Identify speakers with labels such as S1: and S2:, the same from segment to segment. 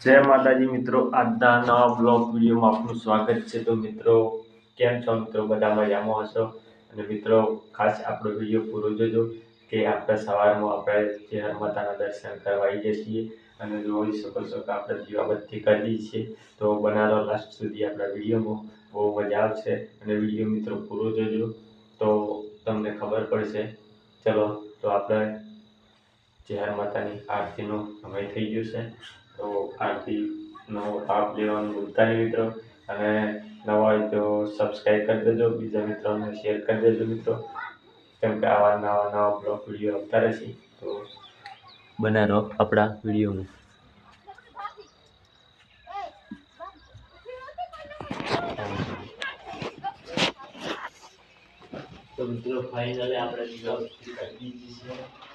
S1: જય માતાજી મિત્રો, આજના નવા બ્લોગ વિડીયોમાં આપનું સ્વાગત છે. તો મિત્રો, કેમ છો મિત્રો? બધા મજામાં હશો? અને મિત્રો, ખાસ આપણો વીડિયો પૂરો જોજો કે આપણે સવારમાં આપણે જે માતાના દર્શન કરવા આવીએ છીએ અને જોઈ શકો છો કે આપણે દીવાબત્તી કરી છે તો બનાવો લાસ્ટ સુધી આપણા વિડીયોમાં બહુ મજા આવશે અને વીડિયો મિત્રો પૂરો જોજો. તો તમને ખબર પડશે. ચલો, તો આપણે જય માતાની આરતીનો સમય થઈ ગયો છે. તો આરતીનો પાપ લેવાનું ભૂલતા નહીં મિત્રો. અને નવા હોય તો સબસ્ક્રાઈબ કરી દેજો, બીજા મિત્રોને શેર કરી દેજો મિત્રો. કેમ કે આવા નવા નવા બ્લોગ વીડિયો આવતા રહેશે તો બનાવો આપણા વિડીયોમાં. તો મિત્રો ફાઇનલી આપણે દીવાબત્તી કરી દીધી છે.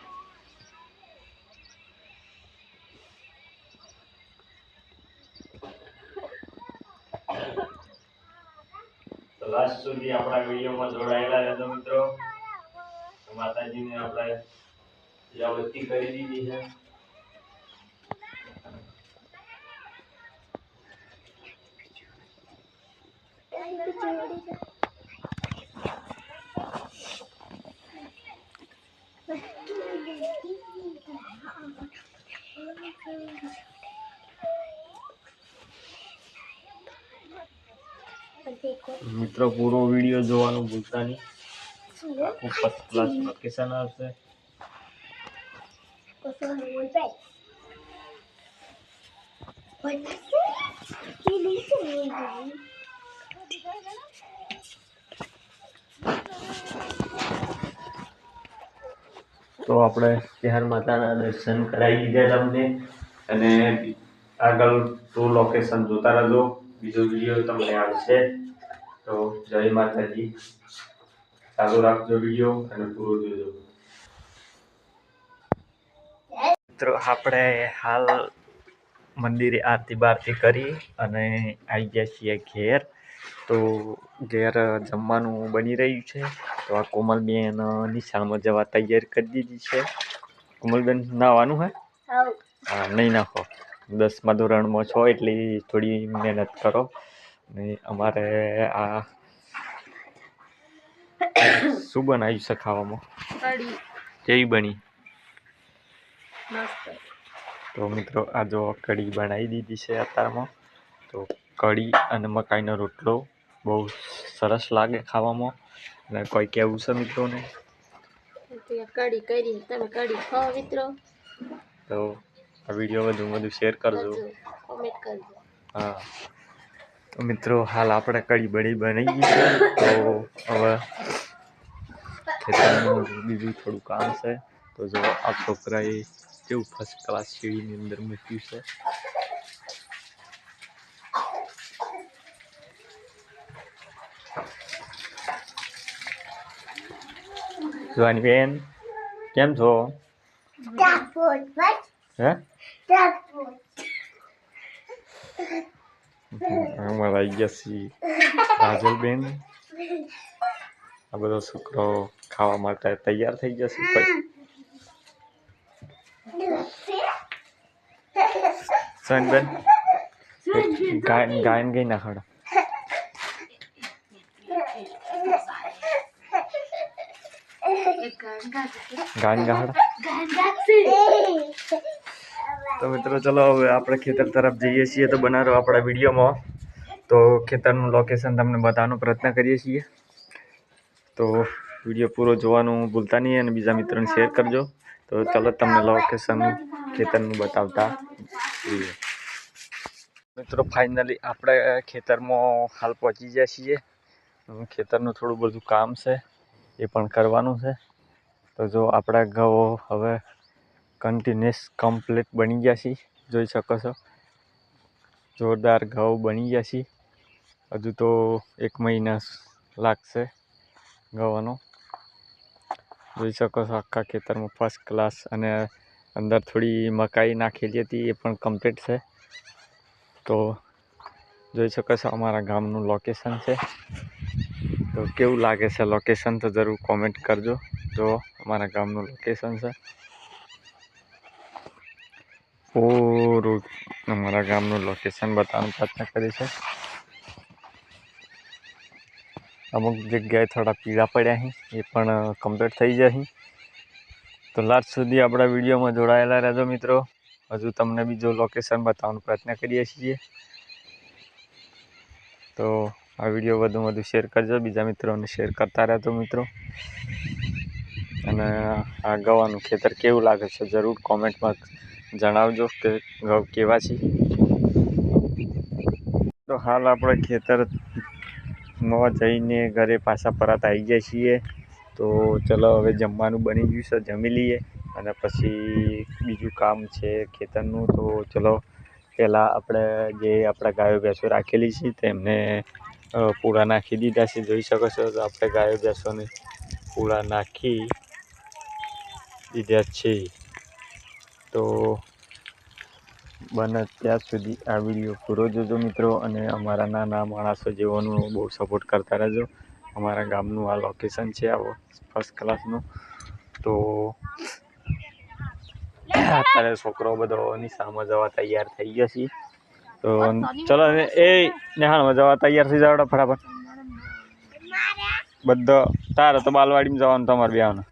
S1: લાસ્ટ સુધી આપણા વિડીયોમાં જોડાયેલા રહેજો મિત્રો. માતાજીને આપણે જાગૃતિ કરી દીધી છે. મિત્રો પૂરો વીડિયો જોવાનું ભૂલતા નહીં. આખું ફર્સ્ટ ક્લાસ લોકેશન આવશે. તો આપણે ત્યાર માતાના દર્શન કરાવી દીધા તમને અને આગળ ટુ લોકેશન જોતા રહેજો. બીજો વીડિયો તમને આવશે. તો જય માતાજી. ચાલુ રાખજો વીડિયો અને પૂરો જોજો. મિત્રો આપણે હાલ મંદિરે આરતી બારતી કરી અને આવી ગયા છીએ ઘેર. તો ઘેર જમવાનું બની રહ્યું છે. તો આ કોમલબેન નિશાળમાં જવા તૈયાર કરી દીધી છે. કોમલબેન નાવાનું હે? હા. નહીં નાખો દસમા ધોરણમાં છો એટલે થોડી મહેનત કરો. ને અમારે આ શું બનાવ્યું છે ખાવામાં? કેવી બની? તો મિત્રો આ જો કઢી બનાવી દીધી છે અત્યારમાં. તો કઢી અને મકાઈનો રોટલો બહુ સરસ લાગે ખાવામાં. અને કોઈ કેવું છે મિત્રોને?
S2: કઢી કરી તમે કઢી ખાઓ મિત્રો.
S1: તો આ વીડિયો વધુ વધુ શેર કરજો.
S2: કોમેન્ટ કરજો.
S1: હા. મિત્રો હાલ આપણે કડી બળી બની ગઈ છે. તો હવે ખેતરનું બીજું થોડું કામ છે. તો જો આ છોકરાએ કેવું ફર્સ્ટ ક્લાસ સીડીની અંદર મૂક્યું છે. જોવાની બેન કેમ છો? હે? અમારા આવી ગયા છીએ કાજલબેન આ બધો છોકરો ખાવા માટે તૈયાર થઈ જશે કોઈ સનબેન ગાયન ગાયન ગઈ ના ખડો ગાયન ગાહડા તો મિત્રો ચલો હવે આપણે ખેતર તરફ જઈએ છીએ તો બનાવો આપણા વિડીયોમાં. તો ખેતરનું લોકેશન તમને બતાવવાનો પ્રયત્ન કરીએ છીએ. તો વીડિયો પૂરો જોવાનું ભૂલતા નહીં અને બીજા મિત્રોને શેર કરજો. તો ચલો તમને લોકેશન ખેતરનું બતાવતા જોઈએ મિત્રો ફાઇનલી આપણે ખેતરમાં હાલ પહોંચી ગયા છીએ. ખેતરનું થોડું બધું કામ છે, એ પણ કરવાનું છે. તો જો આપણા ઘઉં હવે કન્ટિન્યુઅસ કમ્પ્લીટ બની ગયા છે. જોઈ શકો છો. જોરદાર ઘઉં બની ગયા છે. હજુ તો એક મહિના લાગશે ઘઉંનો. જોઈ શકો છો આખા ખેતરમાં ફર્સ્ટ ક્લાસ અને અંદર થોડી મકાઈ નાખેલી હતી, એ પણ કમ્પ્લીટ છે. તો જોઈ શકો છો અમારા ગામનું લોકેશન છે. તો કેવું લાગે છે? લોકેશન તો જરૂર કોમેન્ટ કરજો. જો અમારા ગામનું લોકેશન છે. પૂરું અમારા ગામનું લોકેશન બતાવવાનો પ્રયત્ન કરી છે અમુક જગ્યાએ થોડા પીળા પડ્યા હી, એ પણ કમ્પ્લીટ થઈ જશે તો લાસ્ટ સુધી આપણા વિડીયોમાં જોડાયેલા રહેજો મિત્રો. હજુ તમને બીજો લોકેશન બતાવવાનો પ્રયત્ન કરીએ છીએ. તો આ વીડિયો વધુ વધુ શેર કરજો, બીજા મિત્રોને શેર કરતા રહેજો મિત્રો. અને આ ગવાનું ખેતર કેવું લાગે છે જરૂર કોમેન્ટમાં જણાવજો કે ઘઉં કેવા છે. તો હાલ આપણે ખેતરમાં જઈને ઘરે પાછા પરત આવી જાય છીએ. તો ચલો હવે જમવાનું બની ગયું છે, જમી લઈએ. અને પછી બીજું કામ છે ખેતરનું, તો ચલો પહેલાં આપણે જે આપણા ગાયો ભેંસો રાખેલી છે તેમને પૂળા નાખી દીધા છે. જોઈ શકો છો તો આપણે ગાયો ભેંસોને પૂળા નાખી દીધા છે. તો બને ત્યાં સુધી આ વીડિયો પૂરો જોજો મિત્રો અને અમારા નાના માણસો જેઓનું બહુ સપોર્ટ કરતા રહેજો. અમારા ગામનું આ લોકેશન છે આવો ફર્સ્ટ ક્લાસનું તો અત્યારે છોકરો બધો સામે જવા તૈયાર થઈ ગયા છે. તો ચલો એ નેહાણમાં જવા તૈયાર થઈ જાવ ફટાફટ. બધો તારે તો બાલવાડીમાં જવાનું તમારે બેવાનું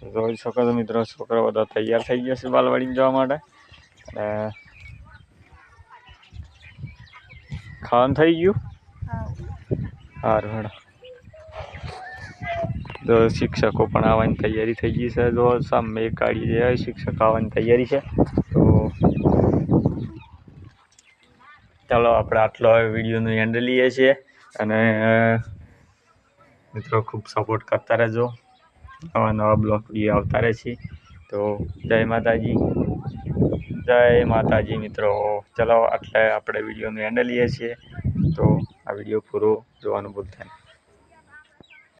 S1: જોઈ શકો છો મિત્રો છોકરો બધા તૈયાર થઈ ગયો છે બાલવાડી જવા માટે. અને ખાવાનું થઈ ગયું? સારું હેડો. શિક્ષકો પણ આવવાની તૈયારી થઈ ગઈ છે. જો સામે એક ગાડી શિક્ષક આવવાની તૈયારી છે. તો ચાલો, આપણે આટલો વિડીયોનો એન્ડ લઈએ છીએ. અને મિત્રો ખૂબ સપોર્ટ કરતા રહેજો. નવા નવા બ્લોગ વીડિયો આવતા રહે છે. તો જય માતાજી. જય માતાજી મિત્રો. ચલો આટલે આપણે વિડીયોનું એન્ડ લઈએ છીએ. તો આ વીડિયો પૂરો જોવાનું ભૂલતા નહીં.